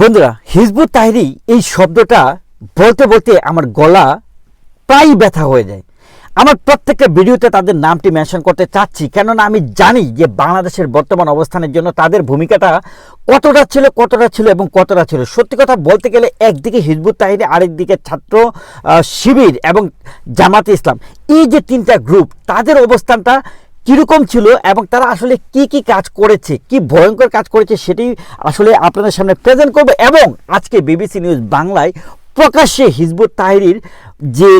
বন্ধুরা, হিজবুত তাহরি এই শব্দটা বলতে বলতে আমার গলা প্রায় ব্যথা হয়ে যায়। আমার প্রত্যেকটা ভিডিওতে তাদের নামটি মেনশন করতে চাচ্ছি, কেননা আমি জানি যে বাংলাদেশের বর্তমান অবস্থানের জন্য তাদের ভূমিকাটা কতটা ছিল কতটা ছিল এবং কতটা ছিল। সত্যি কথা বলতে গেলে একদিকে হিজবুত তাহিরি, আরেকদিকে ছাত্র শিবির এবং জামাতে ইসলাম। এই যে তিনটা গ্রুপ তাদের অবস্থানটা কীরকম ছিল এবং তারা আসলে কি কি কাজ করেছে, কি ভয়ঙ্কর কাজ করেছে সেটি আসলে আপনাদের সামনে প্রেজেন্ট করবে এবং আজকে বিবিসি নিউজ বাংলায় প্রকাশ্যে হিজবুত তাহিরির যে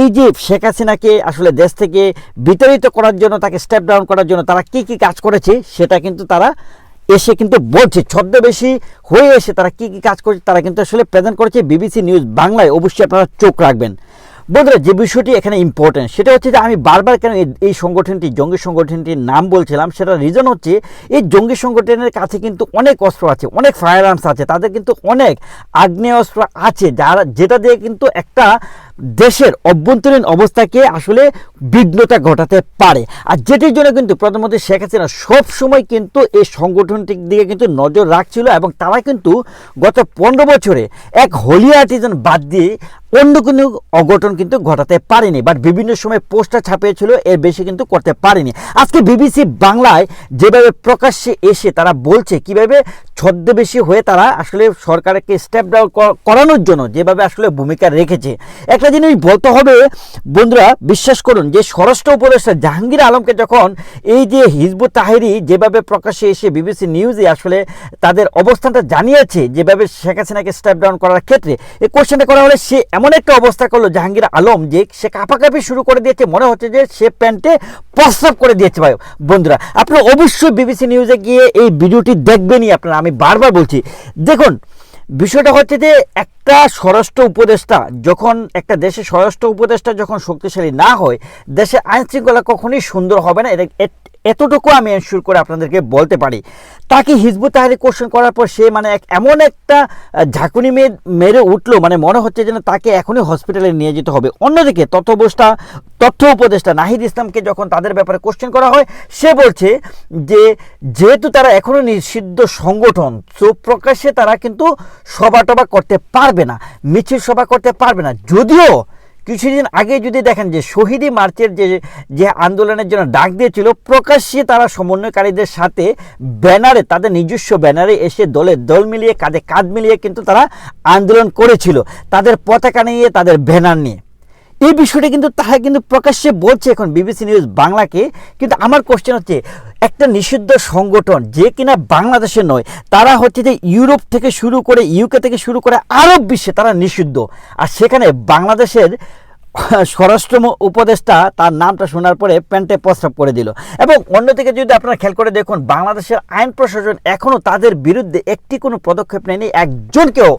এই যে শেখ হাসিনাকে আসলে দেশ থেকে বিতাড়িত করার জন্য, তাকে স্টেপ ডাউন করার জন্য তারা কি কি কাজ করেছে সেটা কিন্তু তারা এসে কিন্তু বলছে। ছদ্মবেশী হয়ে এসে তারা কি কি কাজ করেছে তারা কিন্তু আসলে প্রেজেন্ট করেছে বিবিসি নিউজ বাংলায়। অবশ্যই আপনারা চোখ রাখবেন। বন্ধুরা, যে বিষয়টি এখানে ইম্পর্টেন্ট সেটা হচ্ছে যে আমি বারবার কেন এই- সংগঠনটি, জঙ্গি সংগঠনটির নাম বলছিলাম, সেটা রিজন হচ্ছে এই জঙ্গি সংগঠনের কাছে কিন্তু অনেক অস্ত্র আছে, অনেক ফায়ার আর্মস আছে, তাদের কিন্তু অনেক আগ্নেয়াস্ত্র আছে, যারা, যেটা দিয়ে কিন্তু একটা দেশের অভ্যন্তরীণ অবস্থাকে আসলে বিঘ্নতা ঘটাতে পারে। আর যেটির জন্য কিন্তু প্রধানমন্ত্রী শেখ হাসিনা সবসময় কিন্তু এই সংগঠনটির দিকে কিন্তু নজর রাখছিল এবং তারা কিন্তু গত পনেরো বছরে এক হলিয়া আর্টিজন বাদ দিয়ে অন্য কোনো অঘটন কিন্তু ঘটাতে পারেনি বাট বিভিন্ন সময় পোস্টার ছাপিয়েছিল, এর বেশি কিন্তু করতে পারেনি। আজকে বিবিসি বাংলায় যেভাবে প্রকাশ্যে এসে তারা বলছে, কীভাবে ছদ্মবেশী হয়ে তারা আসলে সরকারকে স্টেপ ডাউন করানোর জন্য যেভাবে আসলে ভূমিকা রেখেছে। একটা জিনিস বলতে হবে, বন্ধুরা, বিশ্বাস করুন যে স্বরাষ্ট্র উপদেষ্টা জাহাঙ্গীর আলমকে যখন এই যে হিজবুত তাহেরি যেভাবে প্রকাশ্যে এসে বিবিসি নিউজে আসলে তাদের অবস্থানটা জানিয়েছে, যেভাবে শেখ হাসিনাকে স্টেপ ডাউন করার ক্ষেত্রে, এই কোশ্চেনটা করা হলে সে এমন একটা অবস্থা করল, জাহাঙ্গীর আলম যে সে কাঁপাকাঁপি শুরু করে দিয়েছে, মনে হচ্ছে যে সে প্যান্টে প্রস্রাব করে দিয়েছে ভাই। বন্ধুরা, আপনারা অবশ্যই বিবিসি নিউজে গিয়ে এই ভিডিওটি দেখবেনই আপনারা, আমি বারবার বলছি। দেখুন, বিষয়টা হচ্ছে যে একটা স্বরাষ্ট্র উপদেষ্টা যখন, একটা দেশের স্বরাষ্ট্র উপদেষ্টা যখন শক্তিশালী না হয় দেশের আইন শৃঙ্খলা কখনোই সুন্দর হবে না। এটা এতটুকু আমি এনশিওর করে আপনাদেরকে বলতে পারি। তাকে হিজবুত তাহারি কোশ্চেন করার পর সে মানে এক এমন একটা ঝাঁকুনি মে মেরে উঠল মানে মনে হচ্ছে যেন তাকে এখনই হসপিটালে নিয়ে যেতে হবে। অন্যদিকে তথ্যবস্থা তথ্য উপদেষ্টা নাহিদ ইসলামকে যখন তাদের ব্যাপারে কোশ্চেন করা হয়, সে বলছে যে, যেহেতু তারা এখনও নিষিদ্ধ সংগঠন তো প্রকাশ্যে তারা কিন্তু সভা টভা করতে পারবে না, মিছিল সভা করতে পারবে না। যদিও কিছুদিন আগে যদি দেখেন যে শহীদি মার্চের যে যে আন্দোলনের জন্য ডাক দিয়েছিল, প্রকাশ্যে তারা সমন্বয়কারীদের সাথে ব্যানারে, তাদের নিজস্ব ব্যানারে এসে দলে, দল মিলিয়ে কাঁধে কাঁধ মিলিয়ে কিন্তু তারা আন্দোলন করেছিল। তাদের পতাকা নিয়ে, তাদের ব্যানার নিয়ে। এই বিষয়টা কিন্তু তারা কিন্তু প্রকাশ্যে বলছে এখন বিবিসি নিউজ বাংলাকে। কিন্তু আমার কোশ্চেন হচ্ছে, একটা নিষিদ্ধ সংগঠন যে কিনা বাংলাদেশে নয়, তারা হচ্ছে যে ইউরোপ থেকে শুরু করে ইউকে থেকে শুরু করে আরব বিশ্বে তারা নিষিদ্ধ। আর সেখানে বাংলাদেশের স্বরাষ্ট্র উপদেষ্টা তার নামটা শোনার পরে প্যান্টে প্রস্তাব করে দিল। এবং অন্যদিকে যদি আপনারা খেয়াল করে দেখুন, বাংলাদেশের আইন প্রশাসন এখনও তাদের বিরুদ্ধে একটি কোনো পদক্ষেপ নেয়নি। একজনকেও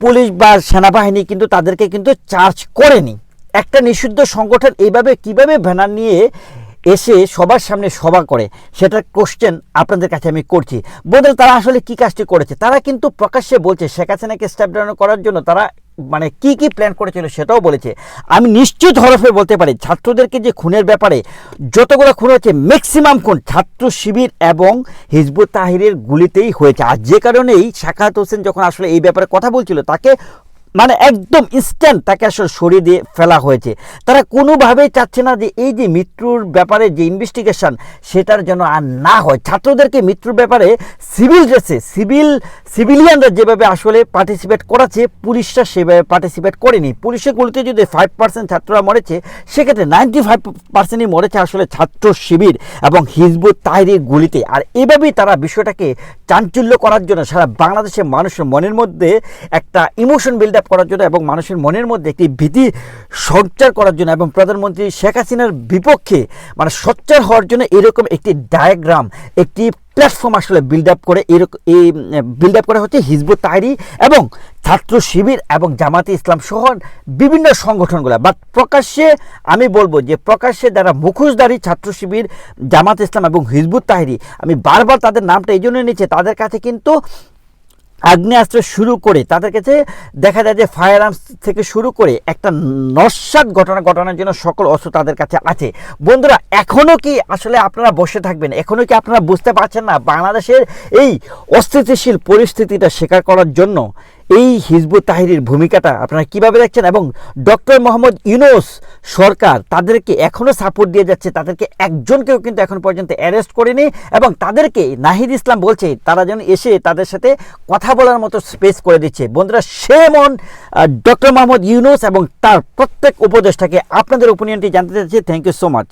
পুলিশ বা সেনাবাহিনী কিন্তু তাদেরকে কিন্তু চার্জ করেনি। একটা নিষিদ্ধ সংগঠন এইভাবে কীভাবে ব্যানার নিয়ে এসে সবার সামনে সভা করে, সেটার কোশ্চেন আপনাদের কাছে আমি করছি। বলতে তারা আসলে কি কাজটি করেছে? তারা কিন্তু প্রকাশ্যে বলছে, শেখ হাসিনাকে স্টেপ ডাউন করার জন্য তারা মানে কি কি প্ল্যান করেছিল সেটাও বলেছে। আমি নিশ্চিত হরফে বলতে পারি, ছাত্রদেরকে যে খুনের ব্যাপারে যতগুলো খুন হয়েছে ম্যাক্সিমাম খুন ছাত্র শিবির এবং হিজবুত তাহিরের গুলিতেই হয়েছে। আর যে কারণেই শাখাত হোসেন যখন আসলে এই ব্যাপারে কথা বলছিল, তাকে মানে একদম ইনস্ট্যান্ট তাকে আসলে সরিয়ে দিয়ে ফেলা হয়েছে। তারা কোনোভাবেই চাচ্ছে না যে এই যে মৃত্যুর ব্যাপারে যে ইনভেস্টিগেশন সেটার জন্য আর না হয়। ছাত্রদেরকে মৃত্যুর ব্যাপারে সিভিল ড্রেসে সিভিল সিভিলিয়ানরা যেভাবে আসলে পার্টিসিপেট করাচ্ছে, পুলিশরা সেভাবে পার্টিসিপেট করেনি। পুলিশের গুলিতে যদি ফাইভ পার্সেন্ট ছাত্ররা মরেছে, সেক্ষেত্রে নাইনটি ফাইভ পার্সেন্টই মরেছে আসলে ছাত্র শিবির এবং হিজবুত তাহিরির গুলিতে। আর এভাবেই তারা বিষয়টাকে চাঞ্চল্য করার জন্য সারা বাংলাদেশের মানুষের মনের মধ্যে একটা ইমোশন বিল্ড আপ করার জন্য এবং মানুষের মনের মধ্যে একটি ভীতি সঞ্চার করার জন্য এবং প্রধানমন্ত্রী শেখ হাসিনার বিপক্ষে মানে সোচ্চার হওয়ার জন্য এরকম একটি ডায়াগ্রাম একটি প্ল্যাটফর্ম আসলে বিল্ড আপ করে এরকম এই বিল্ড আপ করা হচ্ছে হিজবুত তাহরি এবং ছাত্র শিবির এবং জামাতে ইসলাম সহ বিভিন্ন সংগঠনগুলো। বাট প্রকাশ্যে আমি বলব যে প্রকাশ্যে যারা মুখোশধারী ছাত্র শিবির জামাত ইসলাম এবং হিজবুত তাহরি আমি বারবার তাদের নামটা এই জন্য নিচ্ছে, তাদের কাছে কিন্তু আগ্নেয়াস্ত্র শুরু করে, তাদের কাছে দেখা যায় যে ফায়ার আর্মস থেকে শুরু করে একটা নস্বাদ ঘটনা ঘটানোর জন্য সকল অস্ত্র তাদের কাছে আছে। বন্ধুরা এখনও কি আসলে আপনারা বসে থাকবেন? এখনও কি আপনারা বুঝতে পারছেন না বাংলাদেশের এই অস্থিতিশীল পরিস্থিতিটা স্বীকার করার জন্য? এই হিজবুত তাহিরির ভূমিকাটা আপনারা কীভাবে দেখছেন? এবং ডক্টর মোহাম্মদ ইউনুস সরকার তাদেরকে এখনও সাপোর্ট দিয়ে যাচ্ছে, তাদেরকে একজনকেও কিন্তু এখন পর্যন্ত অ্যারেস্ট করেনি এবং তাদেরকে নাহিদ ইসলাম বলছে, তারা যেন এসে তাদের সাথে কথা বলার মতো স্পেস করে দিচ্ছে। বন্ধুরা, সে মন ডক্টর মোহাম্মদ ইউনুস এবং তার প্রত্যেক উপদেষ্টাকে আপনাদের ওপিনিয়নটি জানতে চাচ্ছি থ্যাংক ইউ সো মাচ